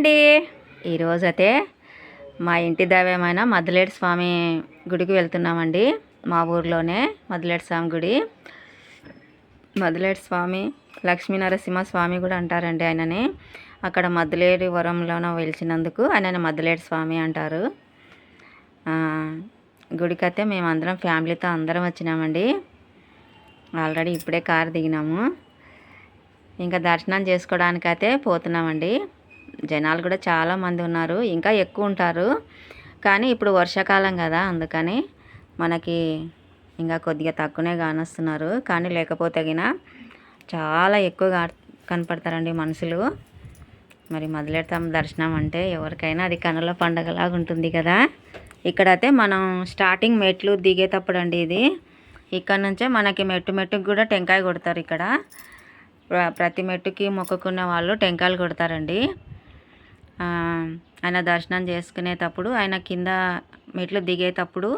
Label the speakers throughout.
Speaker 1: అండి ఈరోజైతే మా ఇంటి దైవమైన మద్దిలేటి స్వామి గుడికి వెళ్తున్నామండి. మా ఊర్లోనే మద్దిలేటి స్వామి గుడి. మద్దిలేటి స్వామి లక్ష్మీనరసింహ స్వామి కూడా అంటారండి ఆయనని. అక్కడ మద్దిలేటి వరంలోన వెలిచినందుకు ఆయనని మద్దిలేటి స్వామి అంటారు. గుడికి గుడికైతే మేమందరం ఫ్యామిలీతో అందరం వచ్చినామండి. ఆల్రెడీ ఇప్పుడే కారు దిగినాము. ఇంకా దర్శనం చేసుకోవడానికి అయితే పోతున్నామండి. జనాలు కూడా చాలా మంది ఉన్నారు ఇంకా ఎక్కువ ఉంటారు. కానీ ఇప్పుడు వర్షాకాలం కదా అందుకని మనకి ఇంకా కొద్దిగా తక్కువనే కానొస్తున్నారు. కానీ లేకపోతే గిన చాలా ఎక్కువగా కనపడతారండి మనుషులు. మరి మొదలెడతాం దర్శనం అంటే ఎవరికైనా అది కనుల పండగలాగా ఉంటుంది కదా. ఇక్కడైతే మనం స్టార్టింగ్ మెట్లు దిగేటప్పుడు అండి ఇది. ఇక్కడ నుంచే మనకి మెట్టు మెట్టుకు కూడా టెంకాయ కొడతారు ఇక్కడ. ప్రతి మెట్టుకి మొక్కుకున్న వాళ్ళు టెంకాయలు కొడతారండి. ఆయన దర్శనం చేసుకునేటప్పుడు ఆయన కింద మెట్లు దిగేటప్పుడు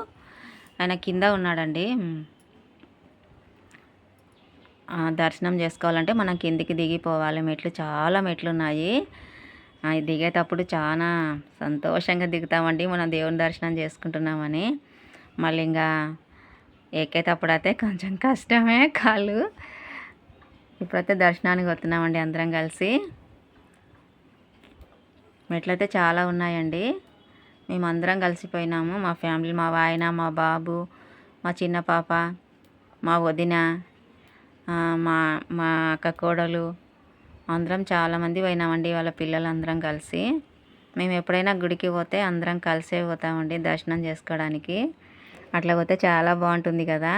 Speaker 1: ఆయన కింద ఉన్నాడండి. దర్శనం చేసుకోవాలంటే మనం కిందికి దిగిపోవాలి. మెట్లు చాలా మెట్లు ఉన్నాయి అవి దిగేటప్పుడు చాలా సంతోషంగా దిగుతామండి. మనం దేవుని దర్శనం చేసుకుంటున్నామని. మళ్ళీ ఇంకా ఎక్కేటప్పుడు అయితే కొంచెం కష్టమే కాళ్ళు ఇప్పుడైతే దర్శనానికి వస్తున్నామండి అందరం కలిసి. మెట్లయితే చాలా ఉన్నాయండి. మేము అందరం కలిసిపోయినాము. మా ఫ్యామిలీ మా వాయన మా బాబు మా చిన్న పాప మా వదిన మా మా అక్క కోడలు అందరం చాలామంది పోయినామండి. వాళ్ళ పిల్లలు అందరం కలిసి. మేము ఎప్పుడైనా గుడికి పోతే అందరం కలిసే పోతామండి దర్శనం చేసుకోవడానికి. అట్లా పోతే చాలా బాగుంటుంది కదా.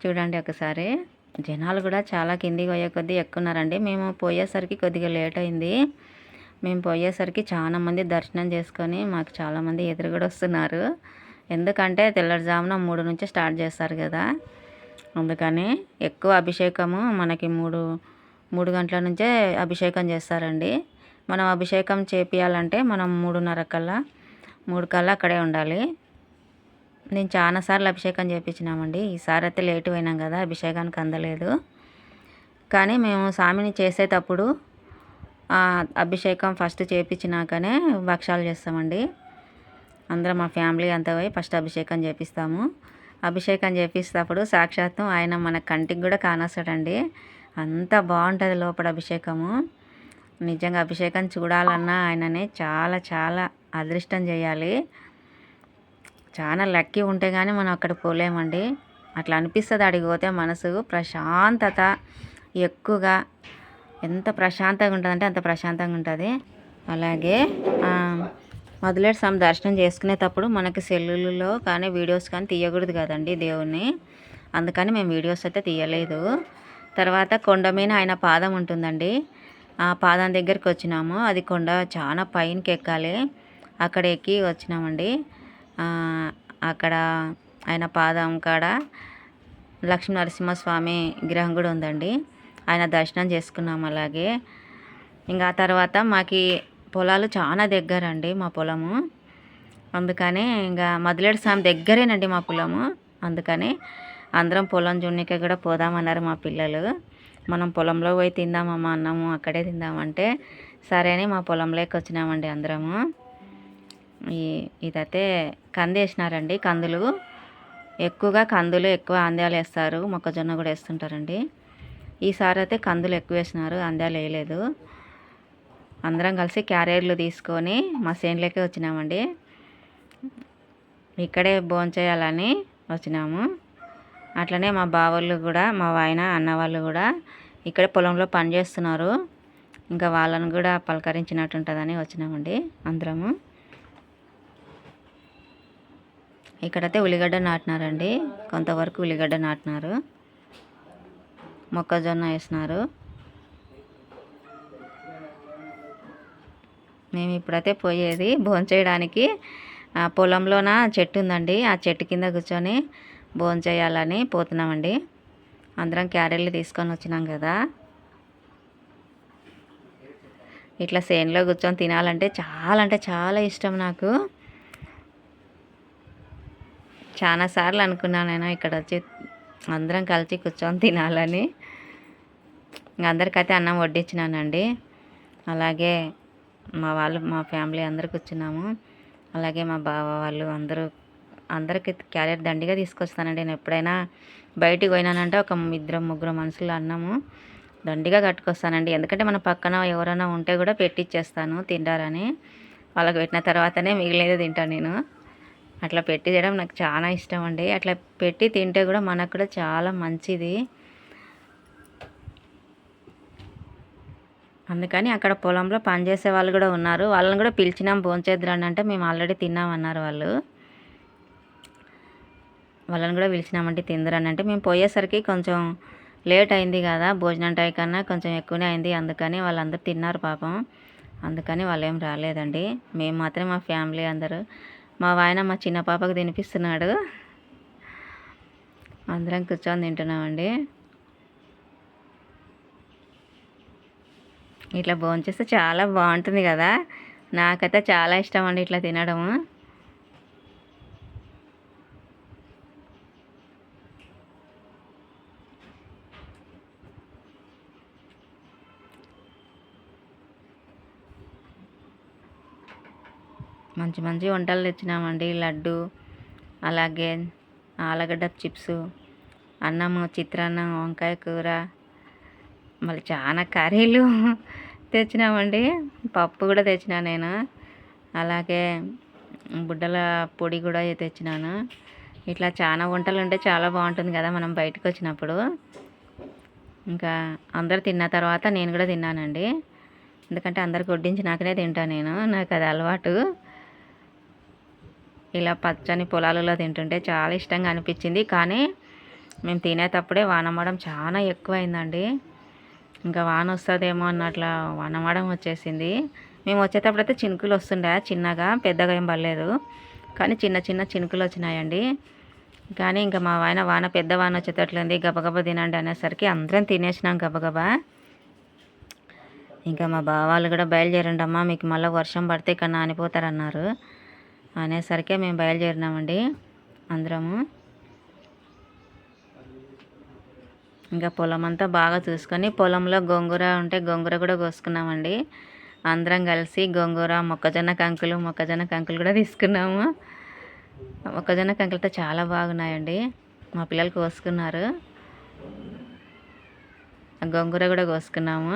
Speaker 1: చూడండి ఒకసారి. జనాలు కూడా చాలా కిందికి పోయే కొద్దీ ఎక్కున్నారండి. మేము పోయేసరికి కొద్దిగా లేట్ అయింది. మేము పోయేసరికి చాలామంది దర్శనం చేసుకొని మాకు చాలా మంది ఎదురు కూడా వస్తున్నారు. ఎందుకంటే తెల్లవారుజామున మూడు నుంచి స్టార్ట్ చేస్తారు కదా. అందుకని ఎక్కువ అభిషేకము మనకి మూడు మూడు గంటల నుంచే అభిషేకం చేస్తారండి. మనం అభిషేకం చేపియాలంటే మనం మూడున్నర కల్లా మూడు కల్లా అక్కడే ఉండాలి. నేను చాలాసార్లు అభిషేకం చేయించినామండి ఈసారి అయితే లేట్ పోయినాం కదా అభిషేకానికి అందలేదు. కానీ మేము స్వామిని చేసేటప్పుడు అభిషేకం ఫస్ట్ చేయించినాకనే భక్షాలు చేస్తామండి. అందరం మా ఫ్యామిలీ అంతా పోయి ఫస్ట్ అభిషేకం చేపిస్తాము. అభిషేకం చేపిస్తేప్పుడు సాక్షాత్తు ఆయన మన కంటికి కూడా కానొస్తాడండి. అంత బాగుంటుంది లోపల అభిషేకము. నిజంగా అభిషేకం చూడాలన్నా ఆయనని చాలా చాలా అదృష్టం చేయాలి. చాలా లక్కీ ఉంటే కానీ మనం అక్కడ పోలేమండి. అట్లా అనిపిస్తుంది అడిగిపోతే మనసు ప్రశాంతత ఎక్కువగా ఎంత ప్రశాంతంగా ఉంటుందంటే అంత ప్రశాంతంగా ఉంటుంది. అలాగే ఆ, మొదలెట్ స్వామి దర్శనం చేసుకునేటప్పుడు మనకి సెల్లులలో కానీ వీడియోస్ కానీ తీయకూడదు కదండి దేవుణ్ణి. అందుకని మేము వీడియోస్ అయితే తీయలేదు. తర్వాత కొండ మీద ఆయన పాదం ఉంటుందండి. ఆ పాదం దగ్గరికి వచ్చినాము. అది కొండ చాలా పైనకి ఎక్కాలి. అక్కడ ఎక్కి వచ్చినామండి. అక్కడ ఆయన పాదం కాడ లక్ష్మీ నరసింహస్వామి విగ్రహం కూడా ఉందండి. ఆయన దర్శనం చేసుకున్నాం అలాగే. ఇంకా ఆ తర్వాత మాకి పొలాలు చాలా దగ్గర అండి మా పొలము. అందుకని ఇంకా మదిలేడు స్వామి దగ్గరేనండి మా పొలము. అందుకని అందరం పొలం జున్నికే కూడా పోదామన్నారు మా పిల్లలు. మనం పొలంలో పోయి తిందామమ్మా అన్నము అక్కడే తిందామంటే సరే అని మా పొలంలోకి వచ్చినామండి అందరము. ఈ ఇదైతే కంది వేసినారండి కందులు. ఎక్కువగా కందులు ఎక్కువ ఆంధ్యాలు వేస్తారు మొక్కజొన్న కూడా వేస్తుంటారండి. ఈసారి అయితే కందులు ఎక్కువ వేసినారు అందాలు వేయలేదు. అందరం కలిసి క్యారియర్లు తీసుకొని మా సేన్లోకి వచ్చినామండి. ఇక్కడే భోంచేయాలని వచ్చినాము. అట్లనే మా బావళ్ళు కూడా మా వాయన అన్న వాళ్ళు కూడా ఇక్కడే పొలంలో పని చేస్తున్నారు. ఇంకా వాళ్ళని కూడా పలకరించినట్టు ఉంటుందని వచ్చినామండి అందరము. ఇక్కడైతే ఉల్లిగడ్డ నాటినారండి. కొంతవరకు ఉల్లిగడ్డ నాటినారు. మొక్కజొన్న వేసినారు. మేము ఇప్పుడైతే పోయేది భోంచేయడానికి ఆ పొలంలోన చెట్టు ఉందండి. ఆ చెట్టు కింద కూర్చొని భోంచేయాలని పోతున్నామండి. అందరం క్యారెట్లు తీసుకొని వచ్చినాం కదా. ఇట్లా సేన్లో కూర్చొని తినాలంటే చాలా అంటే చాలా ఇష్టం నాకు. చాలా సార్లు అనుకున్నాను నేను ఇక్కడ వచ్చి అందరం కలిసి కూర్చొని తినాలని. అందరికైతే అన్నం వడ్డించినానండి. అలాగే మా వాళ్ళు మా ఫ్యామిలీ అందరూ కూర్చున్నాము. అలాగే మా బావ వాళ్ళు అందరూ అందరికి క్యారెట్ దండిగా తీసుకొస్తానండి. నేను ఎప్పుడైనా బయటికి పోయినానంటే ఒక ఇద్దరు ముగ్గురు మనుషులు అన్నము. దండిగా కట్టుకొస్తానండి. ఎందుకంటే మన పక్కన ఎవరైనా ఉంటే కూడా పెట్టిచ్చేస్తాను తింటారని. వాళ్ళకి పెట్టిన తర్వాతనే మిగిలినది తింటాను నేను. అట్లా పెట్టి తినడం నాకు చాలా ఇష్టం అండి అట్లా పెట్టి తింటే కూడా మనకు కూడా చాలా మంచిది. అందుకని అక్కడ పొలంలో పనిచేసే వాళ్ళు కూడా ఉన్నారు. వాళ్ళని కూడా పిలిచినాం భోంచేద్దరని అంటే మేము ఆల్రెడీ తిన్నామన్నారు వాళ్ళు. వాళ్ళని కూడా పిలిచినామంటే తిందరని అంటే మేము పోయేసరికి కొంచెం లేట్ అయింది కదా. భోజనం టైం కన్నా కొంచెం ఎక్కువనే అయింది. అందుకని వాళ్ళందరూ తిన్నారు పాపం. అందుకని వాళ్ళు ఏం రాలేదండి. మేము మాత్రం మా ఫ్యామిలీ అందరూ మా వాయన మా చిన్న పాపకు తినిపిస్తున్నాడు. అందరం కూర్చొని తింటున్నామండి. ఇట్లా భోంచేస్తే చాలా బాగుంటుంది కదా. నాకైతే చాలా ఇష్టం అండి ఇట్లా తినడము. మంచి మంచి వంటలు తెచ్చినామండి. లడ్డు అలాగే ఆలుగడ్డ చిప్స్ అన్నము చిత్రాన్నం వంకాయ కూర మళ్ళీ చాలా కర్రీలు తెచ్చినామండి. పప్పు కూడా తెచ్చినా నేను. అలాగే బుడ్డల పొడి కూడా తెచ్చినాను. ఇట్లా చాలా వంటలు ఉంటే చాలా బాగుంటుంది కదా మనం బయటకు వచ్చినప్పుడు. ఇంకా అందరు తిన్న తర్వాత నేను కూడా తిన్నానండి. ఎందుకంటే అందరికి వడ్డించి నాకనే తింటాను నేను. నాకు అది అలవాటు. ఇలా పచ్చని పొలాలలో తింటుంటే చాలా ఇష్టంగా అనిపించింది. కానీ మేము తినేటప్పుడే వానమడం చాలా ఎక్కువైందండి. ఇంకా వాన వస్తుందేమో అన్నట్ల వానమడం వచ్చేసింది. మేము వచ్చేటప్పుడు అయితే చినుకులు వస్తుండే చిన్నగా పెద్దగా ఏం పడలేదు. కానీ చిన్న చిన్న చినుకులు వచ్చినాయండి. కానీ ఇంకా మా ఆయన వాన పెద్ద వాన వచ్చేటట్లుంది గబగబా తినండి అనేసరికి అందరం తినేసినాం గబగబా. ఇంకా మా బావాళ్ళు కూడా బయలుదేరండి అమ్మా మీకు మళ్ళీ వర్షం పడితే ఇక్కడ నానిపోతారన్నారు. అనేసరికి మేము బయలుదేరినామండి అందరము. ఇంకా పొలం అంతా బాగా చూసుకొని పొలంలో గోంగూర ఉంటే గోంగూర కూడా కోసుకున్నామండి. అందరం కలిసి గోంగూర మొక్కజొన్న కంకులు మొక్కజొన్న కంకులు కూడా తీసుకున్నాము. మొక్కజొన్న కంకులతో చాలా బాగున్నాయండి. మా పిల్లలు కోసుకున్నారు. గోంగూర కూడా కోసుకున్నాము.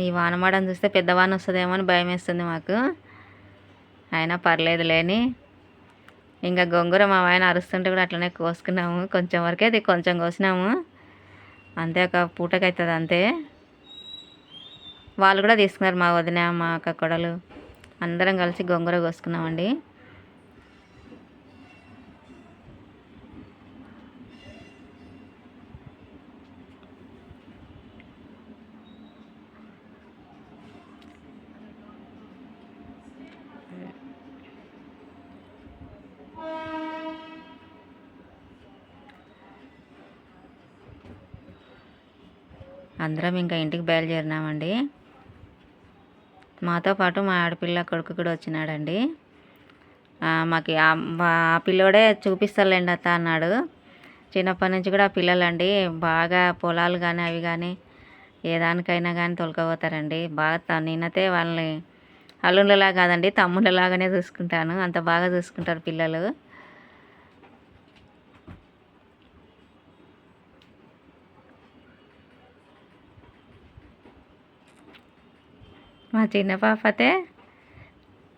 Speaker 1: ఈ వానమాడని చూస్తే పెద్ద వాన వస్తుందేమో అని భయం వేస్తుంది మాకు. అయినా పర్లేదు లేని ఇంకా గొంగూర మా ఆయన అరుస్తుంటే కూడా అట్లనే కోసుకున్నాము. కొంచెం వరకే అది కొంచెం కోసినాము. అంతే ఒక పూటకైతుంది అంతే. వాళ్ళు కూడా తీసుకున్నారు మా వదిన మా అక్క కొడలు. అందరం కలిసి గొంగూర కోసుకున్నామండి. అందరం ఇంకా ఇంటికి బయలుదేరినామండి. మాతో పాటు మా ఆడపిల్ల కొడుకు కూడా వచ్చినాడండి. మాకు ఆ పిల్లోడే చూపిస్తాలేండి అత్త అన్నాడు. చిన్నప్పటి నుంచి కూడా పిల్లలండి బాగా పొలాలు కానీ అవి కానీ ఏ దానికైనా కానీ తొలకపోతారండి. బాగా నేనైతే వాళ్ళని అల్లుళ్ళలా కాదండి తమ్ముళ్ళలాగానే చూసుకుంటాను. అంత బాగా చూసుకుంటారు పిల్లలు. మా చిన్న పాప అయితే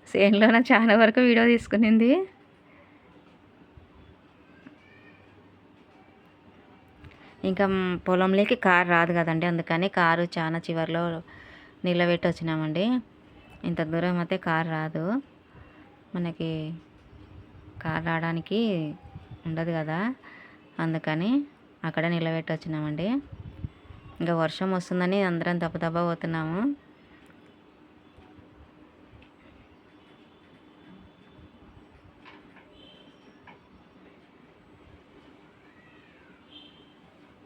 Speaker 1: సేన్లోన చాలా వరకు వీడియో తీసుకునింది. ఇంకా పొలంలోకి కారు రాదు కదండి అందుకని కారు చాలా చివరిలో నిలబెట్టి వచ్చినామండి. ఇంత దూరం అయితే కారు రాదు. మనకి కారు రావడానికి ఉండదు కదా అందుకని అక్కడ నిలబెట్టి వచ్చినామండి. ఇంకా వర్షం వస్తుందని అందరం దెబ్బ దెబ్బ పోతున్నాము.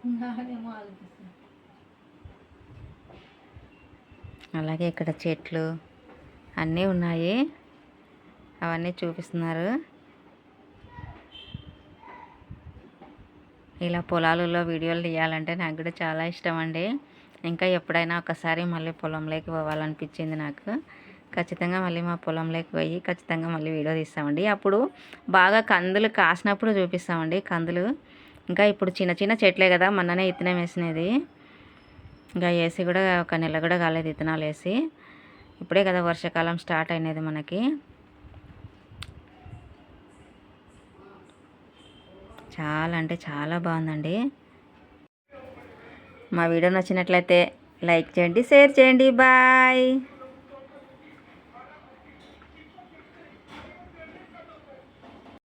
Speaker 1: అలాగే ఇక్కడ చెట్లు అన్నీ ఉన్నాయి. అవన్నీ చూపిస్తున్నారు. ఇలా పొలాలలో వీడియోలు తీయాలంటే నాకు కూడా చాలా ఇష్టం అండి. ఇంకా ఎప్పుడైనా ఒకసారి మళ్ళీ పొలంలోకి పోవాలనిపించింది నాకు. ఖచ్చితంగా మళ్ళీ మా పొలంలోకి పోయి ఖచ్చితంగా మళ్ళీ వీడియో తీస్తామండి. అప్పుడు బాగా కందులు కాసినప్పుడు చూపిస్తామండి కందులు. ఇంకా ఇప్పుడు చిన్న చిన్న చెట్లే కదా మొన్ననే ఇత్తనం వేసినది. ఇంకా వేసి కూడా ఒక నెల కూడా కాలేదు ఇత్తనాలు వేసి. ఇప్పుడే కదా వర్షాకాలం స్టార్ట్ అయినది మనకి. చాలా అంటే చాలా బాగుందండి. మా వీడియో నచ్చినట్లయితే లైక్ చేయండి షేర్ చేయండి బాయ్.